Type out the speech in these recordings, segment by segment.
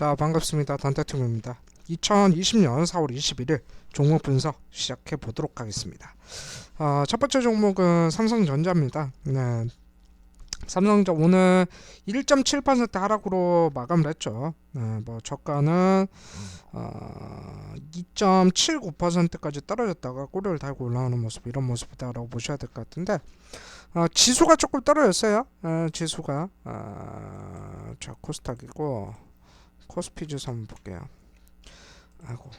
자 반갑습니다. 단타팀입니다. 2020년 4월 21일 종목 분석 시작해 보도록 하겠습니다. 어, 첫 번째 종목은 삼성전자입니다. 네. 삼성전자 오늘 1.7% 하락으로 마감을 했죠. 네, 뭐 저가는 어, 2.79%까지 떨어졌다가 꼬리를 달고 올라오는 모습 이런 모습이다라고 보셔야 될 것 같은데 어, 지수가 조금 떨어졌어요. 어, 지수가. 어, 자 코스닥이고 코스피 지수 한번 볼게요. 아이고.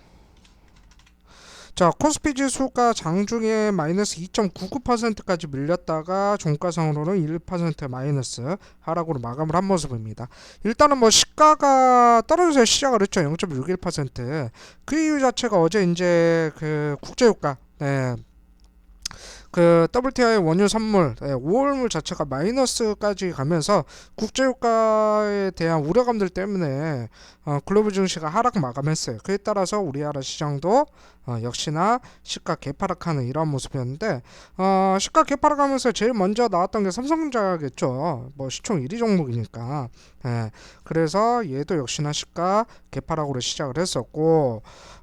자, 코스피 지수가 장중에 마이너스 2.99%까지 밀렸다가 종가상으로는 1% 마이너스 하락으로 마감을 한 모습입니다. 일단은 뭐 시가가 떨어져서 시작을 했죠. 0.61%. 그 이유 자체가 어제 이제 그 국제유가 네. 그 WTI 원유 선물 네, 5월물 자체가 마이너스까지 가면서 국제유가에 대한 우려감들 때문에 어, 글로벌 증시가 하락 마감했어요. 그에 따라서 우리나라 시장도 어, 역시나 시가 개파락하는 이런 모습이었는데 어, 시가 개파락하면서 제일 먼저 나왔던 게 삼성전자겠죠. 뭐 시총 1위 종목이니까. 예, 그래서 얘도 역시나 시가 개파락으로 시작을 했었고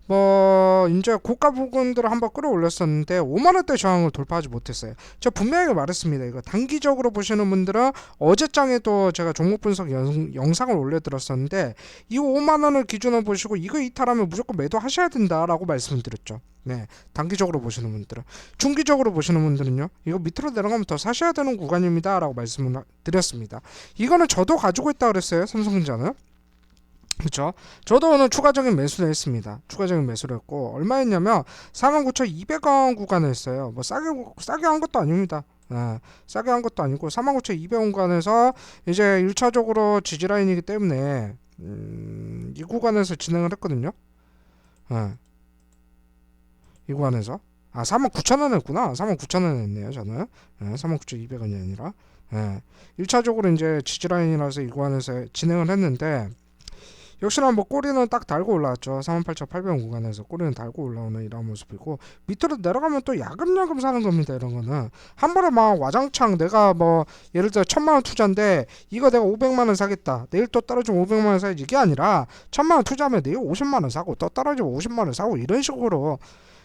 뭐 이제 고가 부분들을 한번 끌어올렸었는데 5만 원대 저항을 돌파하지 못했어요. 제가 분명하게 말했습니다. 이거 단기적으로 보시는 분들은 어제장에도 제가 종목 분석 영, 영상을 올려드렸었는데 이 5만 원을 기준으로 보시고 이거 이탈하면 무조건 매도하셔야 된다라고 말씀을 드렸죠. 네, 단기적으로 보시는 분들은 중기적으로 보시는 분들은요. 이거 밑으로 내려가면 더 사셔야 되는 구간입니다라고 말씀을 드렸습니다. 이거는 저도 가지고 있다 그랬어요. 삼성전자는. 그렇죠. 저도 오늘 추가적인 매수를 했습니다. 추가적인 매수를 했고 얼마였냐면 49,200원 구간을 했어요. 뭐 싸게 싸게 한 것도 아닙니다. 예, 싸게 한 것도 아니고 49,200원 구간에서 이제 1차적으로 지지 라인이기 때문에 음, 이 구간에서 진행을 했거든요. 예. 이 구간에서 아 49,000원 했구나. 49,000원 했네요, 저는. 예, 39,200원이 아니라. 예. 1차적으로 이제 지지 라인이라서 이 구간에서 진행을 했는데 역시나 뭐 꼬리는 딱 달고 올라왔죠. 38,800원 구간에서 꼬리는 달고 올라오는 이런 모습이고 밑으로 내려가면 또 야금야금 사는 겁니다. 이런 거는 한 번에 막 와장창 내가 뭐 예를 들어 천만 원 투자인데 이거 내가 500만 원 사겠다. 내일 또 떨어지면 500만 원 사야지 이게 아니라 천만 원 투자하면 내일 50만 원 사고 또 떨어지면 50만 원 사고 이런 식으로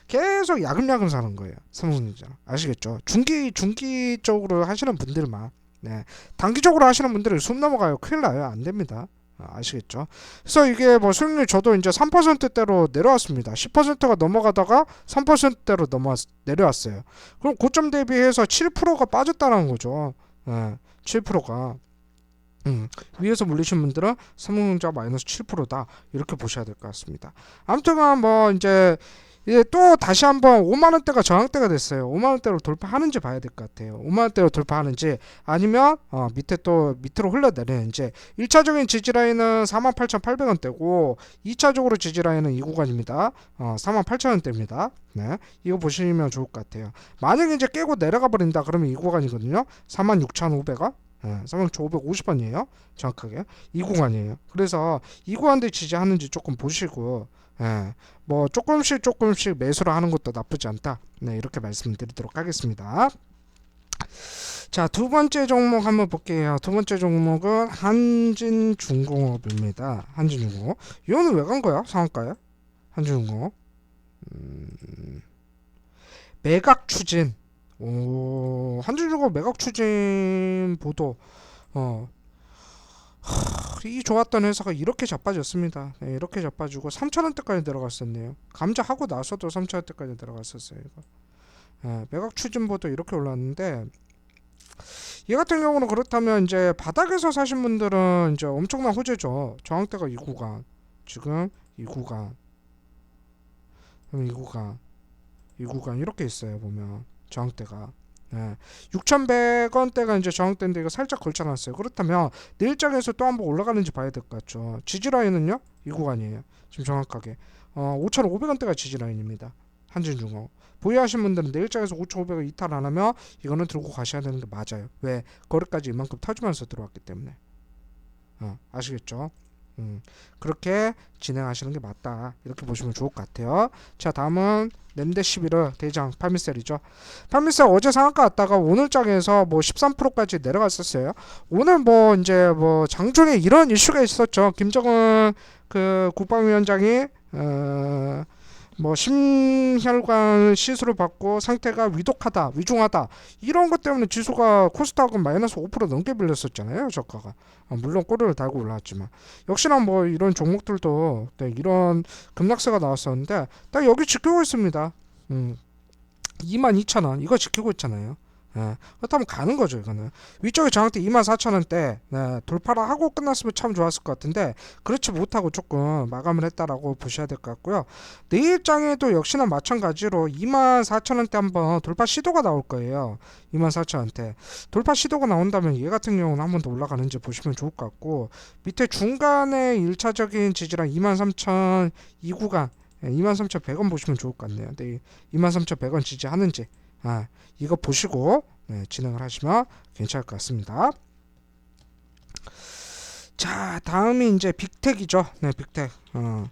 계속 야금야금 사는 거예요. 삼성전자 아시겠죠? 중기 중기적으로 하시는 분들만 네 단기적으로 하시는 분들은 숨 넘어가요. 큰일 나요. 안 됩니다. 아, 아시겠죠? 그래서 이게 뭐 수익률 저도 이제 3%대로 내려왔습니다. 10%가 넘어가다가 3%대로 넘어 내려왔어요. 그럼 고점 대비해서 7%가 빠졌다는 거죠. 예, 7%가 음, 위에서 물리신 분들은 삼성전자 마이너스 7%다 이렇게 보셔야 될 것 같습니다. 아무튼간 뭐 이제 이제 또 다시 한번 5만 원대가 저항대가 됐어요. 5만 원대로 돌파하는지 봐야 될 것 같아요. 5만 원대로 돌파하는지 아니면 어, 밑에 또 밑으로 흘러내리는지 1차적인 지지라인은 48,800원대고 2차적으로 지지라인은 이 구간입니다. 어, 48,000원대입니다. 네, 이거 보시면 좋을 것 같아요. 만약에 이제 깨고 내려가 버린다 그러면 이 구간이거든요. 46,500원. 네, 36,550원이에요. 정확하게 이 구간이에요. 그래서 이 구간대 지지하는지 조금 보시고 예, 뭐 조금씩 조금씩 매수를 하는 것도 나쁘지 않다. 네, 이렇게 말씀드리도록 하겠습니다. 자, 두 번째 종목 한번 볼게요. 두 번째 종목은 한진중공업입니다. 한진중공업. 이거는 왜 간 거야? 상한가에? 한진중공업. 음, 매각 추진. 오, 한진중공업 매각 추진 보도. 어, 이 좋았던 회사가 이렇게 자빠졌습니다. 네, 이렇게 자빠지고 3천원대까지 내려갔었네요. 감자하고 나서도 3천원대까지 내려갔었어요. 이거. 네, 매각 추진보도 이렇게 올랐는데 얘 같은 경우는 그렇다면 이제 바닥에서 사신 분들은 이제 엄청난 호재죠. 저항대가 이 구간, 지금 이 구간, 그럼 이 구간, 이 구간 이렇게 있어요. 보면 저항대가. 네. 6,100원대가 이제 저항대인데 이거 살짝 걸쳐놨어요. 그렇다면 내일장에서 또 한번 올라가는지 봐야 될 것 같죠. 지지라인은요? 이 구간이에요. 지금 정확하게. 어, 5,500원대가 지지라인입니다. 한진중공. 보유하신 분들은 내일장에서 5,500원 이탈 안 하면 이거는 들고 가셔야 되는 게 맞아요. 왜? 거래까지 이만큼 터주면서 들어왔기 때문에. 어, 아시겠죠? 음, 그렇게 진행하시는 게 맞다. 이렇게 보시면 좋을 것 같아요. 자, 다음은 랜드11 대장 팔미셀이죠. 팔미셀 어제 상한가 왔다가 오늘 장에서 뭐 13%까지 내려갔었어요. 오늘 뭐 이제 뭐 장중에 이런 이슈가 있었죠. 김정은 그 국방위원장이 어, 뭐 심혈관 시술을 받고 상태가 위독하다, 위중하다 이런 것 때문에 지수가 코스닥은 마이너스 5% 넘게 빌렸었잖아요. 저가가 아, 물론 꼬리를 달고 올라왔지만 역시나 뭐 이런 종목들도 네, 이런 급락세가 나왔었는데 딱 여기 지키고 있습니다. 음, 22,000원 이거 지키고 있잖아요. 예, 그렇다면 가는 거죠 이거는. 위쪽에 저항대 24,000원대 네, 돌파를 하고 끝났으면 참 좋았을 것 같은데 그렇지 못하고 조금 마감을 했다라고 보셔야 될 것 같고요. 내일장에도 역시나 마찬가지로 24,000원대 한번 돌파 시도가 나올 거예요. 24,000원대. 돌파 시도가 나온다면 얘 같은 경우는 한 번 더 올라가는지 보시면 좋을 것 같고 밑에 중간에 1차적인 지지랑 23,000이 구간 23,100원 보시면 좋을 것 같네요. 근데 23,100원 지지하는지 아, 이거 보시고 네, 진행을 하시면 괜찮을 것 같습니다. 자, 다음이 이제 빅텍이죠. 네, 빅텍. 어.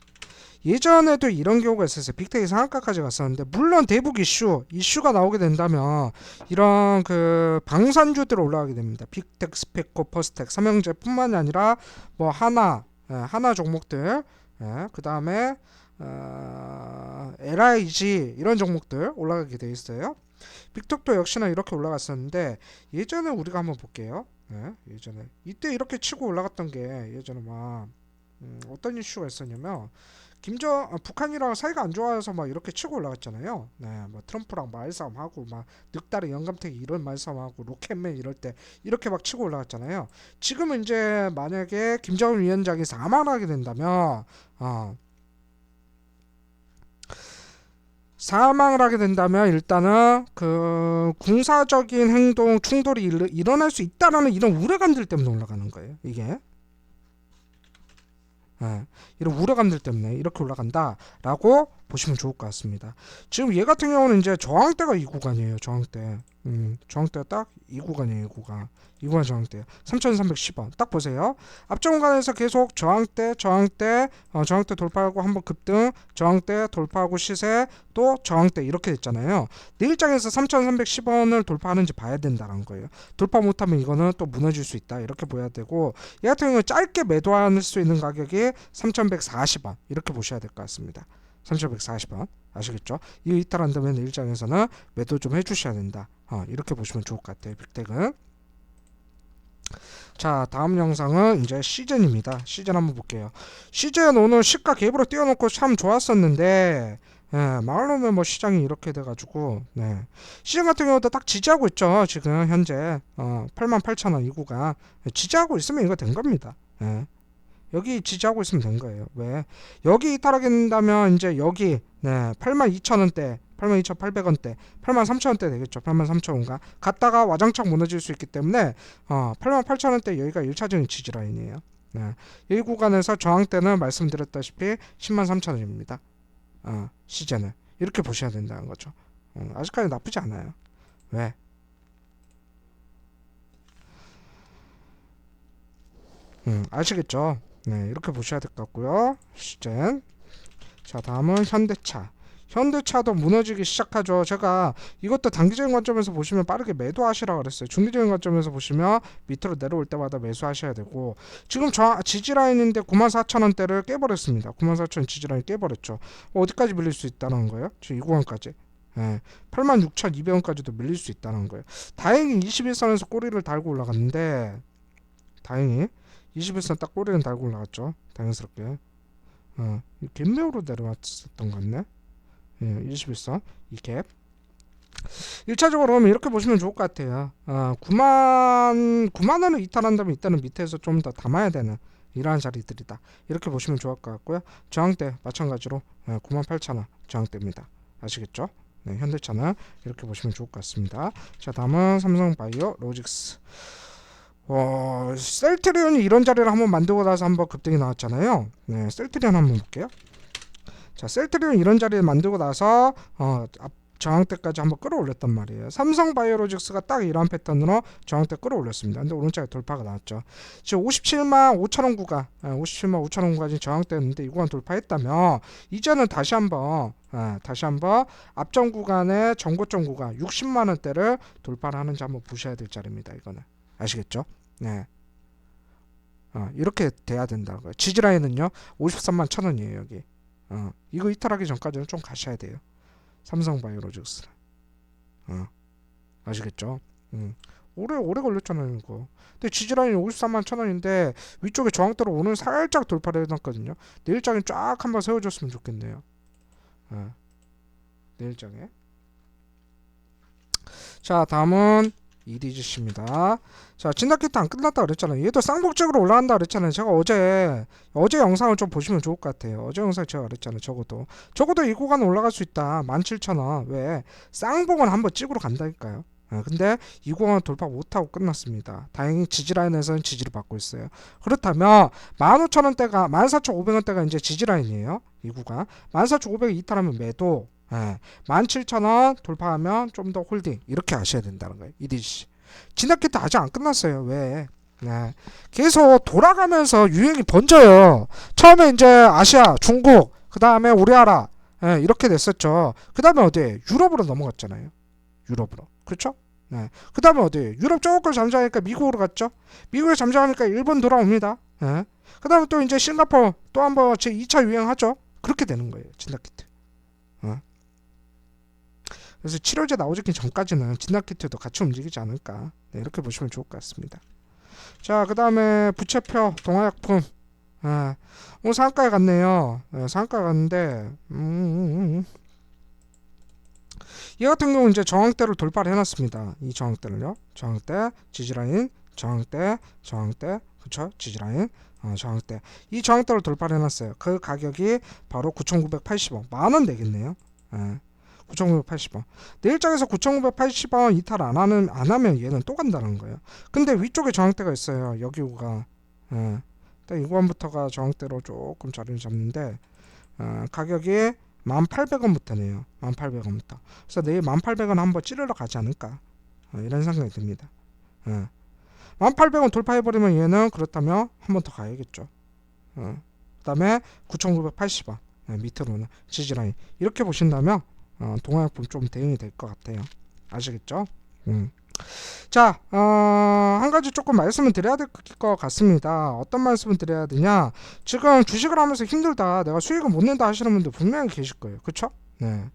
예전에도 이런 경우가 있었어요. 빅텍이 상한가까지 갔었는데 물론 대북 이슈 이슈가 나오게 된다면 이런 그 방산주들 올라가게 됩니다. 빅텍, 스페코, 퍼스텍, 삼형제뿐만이 아니라 뭐 하나, 예, 하나 종목들, 예, 그 다음에 어, LIG 이런 종목들 올라가게 돼 있어요. 빅톡도 역시나 이렇게 올라갔었는데 예전에 우리가 한번 볼게요. 예, 예전에 이때 이렇게 치고 올라갔던 게 예전에 막 음, 어떤 이슈가 있었냐면 김정 아, 북한이랑 사이가 안 좋아서 막 이렇게 치고 올라갔잖아요. 네, 뭐 트럼프랑 말싸움 하고 막 늑다리 영감탱이 이런 말싸움 하고 로켓맨 이럴 때 이렇게 막 치고 올라갔잖아요. 지금은 이제 만약에 김정은 위원장이 사망하게 된다면 어, 사망을 하게 된다면 일단은 그 군사적인 행동 충돌이 일, 일어날 수 있다라는 이런 우려감들 때문에 올라가는 거예요. 이게 예, 이런 우려감들 때문에 이렇게 올라간다라고 보시면 좋을 것 같습니다. 지금 얘 같은 경우는 이제 저항대가 이 구간이에요. 저항대. 음, 저항대가 딱 이 구간이에요. 이 구간. 이 구간 저항대. 3,310원. 딱 보세요. 앞전 구간에서 계속 저항대, 저항대, 어, 저항대 돌파하고 한번 급등, 저항대 돌파하고 시세, 또 저항대 이렇게 됐잖아요. 내일장에서 3,310원을 돌파하는지 봐야 된다는 거예요. 돌파 못하면 이거는 또 무너질 수 있다. 이렇게 보여야 되고 얘 같은 경우는 짧게 매도할 수 있는 가격이 3,140원 이렇게 보셔야 될 것 같습니다. 3,140원 아시겠죠? 이 이탈한다면 일장에서는 매도 좀 해주셔야 된다. 어, 이렇게 보시면 좋을 것 같아요. 빅텍은 자 다음 영상은 이제 시즌입니다. 시즌 한번 볼게요. 시즌 오늘 시가 갭으로 띄워놓고 참 좋았었는데 예, 마을로면 뭐 시장이 이렇게 돼가지고 네. 시즌 같은 경우도 딱 지지하고 있죠. 지금 현재 어, 88,000원 이 구간 지지하고 있으면 이거 된 겁니다. 예. 여기 지지하고 있으면 된 거예요. 왜? 여기 이탈하게 된다면 이제 여기 네, 82,000원대, 82,800원대, 83,000원대 되겠죠. 83,000원가 갔다가 와장창 무너질 수 있기 때문에 어, 88,000원대 여기가 1차적인 지지 라인이에요. 네. 이 구간에서 저항대는 말씀드렸다시피 103,000원입니다. 어, 시제는 이렇게 보셔야 된다는 거죠. 어, 아직까지 나쁘지 않아요. 왜? 음, 아시겠죠? 네, 이렇게 보셔야 될 것 같고요. 시젠. 자, 다음은 현대차. 현대차도 무너지기 시작하죠. 제가 이것도 단기적인 관점에서 보시면 빠르게 매도하시라 그랬어요. 중기적인 관점에서 보시면 밑으로 내려올 때마다 매수하셔야 되고 지금 저 지지 라인인데 94,000원대를 깨버렸습니다. 94,000원 지지 라인 깨버렸죠. 어디까지 밀릴 수 있다는 거예요? 지금 이 구간까지. 예, 86,200원까지도 밀릴 수 있다는 거예요. 다행히 21선에서 꼬리를 달고 올라갔는데 다행히 21선 딱 꼬리는 달고 올라갔죠. 다행스럽게. 어, 갭매우로 내려왔었던 것 같네. 예, 21선 이 갭. 1차적으로 그러면 이렇게 보시면 좋을 것 같아요. 어, 9만 9만 원을 이탈한다면 이때는 밑에서 좀 더 담아야 되는 이러한 자리들이다. 이렇게 보시면 좋을 것 같고요. 저항대 마찬가지로 예, 9만 8천 원 저항대입니다. 아시겠죠? 네, 현대차는 이렇게 보시면 좋을 것 같습니다. 자, 다음은 삼성바이오 로직스. 어, 셀트리온이 이런 자리를 한번 만들고 나서 한번 급등이 나왔잖아요. 네, 셀트리온 한번 볼게요. 자, 셀트리온 이런 자리를 만들고 나서 어, 앞, 저항대까지 한번 끌어올렸단 말이에요. 삼성바이오로직스가 딱 이런 패턴으로 저항대 끌어올렸습니다. 근데 오른쪽에 돌파가 나왔죠. 지금 57만 5천 원 구간, 57만 5천 원 구간이 저항대였는데 이 구간 돌파했다면 이제는 다시 한번 예, 다시 한번 앞전 구간의 전고점 구간 60만 원대를 돌파를 하는지 한번 보셔야 될 자리입니다. 이거는 아시겠죠? 네. 어, 이렇게 돼야 된다는 거예요. 지지라인은요 53만 천 원이에요 여기. 어, 이거 이탈하기 전까지는 좀 가셔야 돼요. 삼성 바이오로직스. 어, 아시겠죠? 음. 오래 오래 걸렸잖아요 이거. 근데 지지라인이 53만 천 원인데 위쪽에 저항대로 오늘 살짝 돌파를 해놨거든요. 내일장에 쫙 한번 세워줬으면 좋겠네요. 어. 내일장에. 자 다음은 이디지씨입니다. 자 진다키트 안 끝났다 그랬잖아요. 얘도 쌍복적으로 올라간다 그랬잖아요. 제가 어제 어제 영상을 좀 보시면 좋을 것 같아요. 어제 영상 제가 그랬잖아요. 적어도 적어도 이 구간 올라갈 수 있다. 17,000원. 왜 쌍복은 한번 찍으러 간다니까요. 아, 근데 이 구간 돌파 못하고 끝났습니다. 다행히 지지라인에서는 지지를 받고 있어요. 그렇다면 15,000원대가 14,500원대가 이제 지지라인이에요. 이 구간 14,500 이탈하면 매도 예, 17,000원 돌파하면 좀 더 홀딩 이렇게 하셔야 된다는 거예요. 이디씨. 진학기트 아직 안 끝났어요. 왜? 네. 계속 돌아가면서 유행이 번져요. 처음에 이제 아시아, 중국, 그 다음에 우리나라 예, 이렇게 됐었죠. 그 다음에 어디? 유럽으로 넘어갔잖아요. 유럽으로. 그렇죠? 네. 그 다음에 어디? 유럽 조금 잠잠하니까 미국으로 갔죠. 미국에 잠잠하니까 일본 돌아옵니다. 예. 그 다음에 또 이제 싱가포르 또 한번 제 2차 유행하죠. 그렇게 되는 거예요. 진학키트. 어? 그래서 치료제 나오기 전까지는 진학키트도 같이 움직이지 않을까 네, 이렇게 보시면 좋을 것 같습니다. 자, 그 다음에 부채표 동화약품 아, 오늘 상가에 갔네요. 네, 상가에 갔는데 음, 음, 음. 이 같은 경우 이제 저항대를 돌파를 해놨습니다. 이 저항대를요. 저항대, 지지라인, 저항대, 저항대, 그쵸? 지지라인, 어, 저항대. 이 저항대를 돌파를 해놨어요. 그 가격이 바로 9,980원. 만 원 되겠네요. 예. 9,980원. 내 일장에서 9,980원 이탈 안 하는 안 하면 얘는 또 간다는 거예요. 근데 위쪽에 저항대가 있어요. 여기가 예. 일단 이 구간부터가 저항대로 조금 자리를 잡는데 어, 가격이 1,800원부터네요. 1,800원부터. 그래서 내일 1,800원 한번 찌르러 가지 않을까 어, 이런 생각이 듭니다. 어. 1,800원 돌파해버리면 얘는 그렇다면 한 번 더 가야겠죠. 어. 그 다음에 9,980원 네, 밑으로는 지지라인 이렇게 보신다면 어, 동화약품 좀 대응이 될 것 같아요. 아시겠죠? 음. 자, 어, 한 가지 조금 말씀을 드려야 될 것 같습니다. 어떤 말씀을 드려야 되냐? 지금 주식을 하면서 힘들다, 내가 수익을 못 낸다 하시는 분들 분명히 계실 거예요. 그쵸? 네.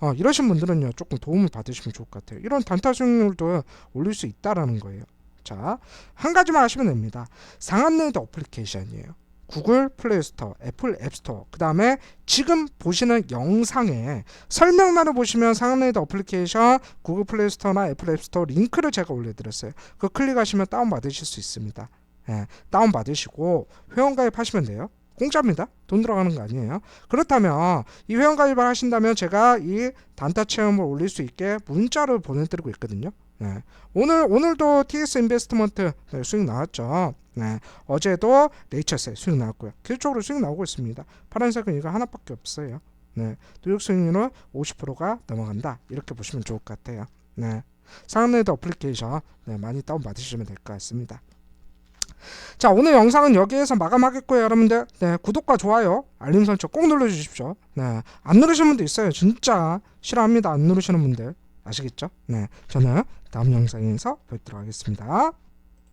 어, 이러신 분들은요, 조금 도움을 받으시면 좋을 것 같아요. 이런 단타 수익률도 올릴 수 있다라는 거예요. 자, 한 가지만 하시면 됩니다. 상한네이드 어플리케이션이에요. 구글 플레이 스토어, 애플 앱 스토어, 그 다음에 지금 보시는 영상에 설명란을 보시면 상한네이드 어플리케이션, 구글 플레이 스토어나 애플 앱 스토어 링크를 제가 올려드렸어요. 그 클릭하시면 다운받으실 수 있습니다. 예, 다운받으시고 회원가입하시면 돼요. 공짜입니다. 돈 들어가는 거 아니에요. 그렇다면 이 회원가입을 하신다면 제가 이 단타 체험을 올릴 수 있게 문자를 보내드리고 있거든요. 네. 오늘 오늘도 TS 인베스트먼트 네, 수익 나왔죠. 네. 어제도 네이처세 수익 나왔고요. 계속적으로 수익 나오고 있습니다. 파란색은 이거 하나밖에 없어요. 네. 뉴욕 수익률은 50%가 넘어간다. 이렇게 보시면 좋을 것 같아요. 네. 상업네이트 어플리케이션 네, 많이 다운 받으시면 될 것 같습니다. 자 오늘 영상은 여기에서 마감하겠고요 여러분들 네, 구독과 좋아요 알림 설정 꼭 눌러주십시오 네, 안 누르시는 분도 있어요 진짜 싫어합니다 안 누르시는 분들 아시겠죠? 네 저는 다음 영상에서 뵙도록 하겠습니다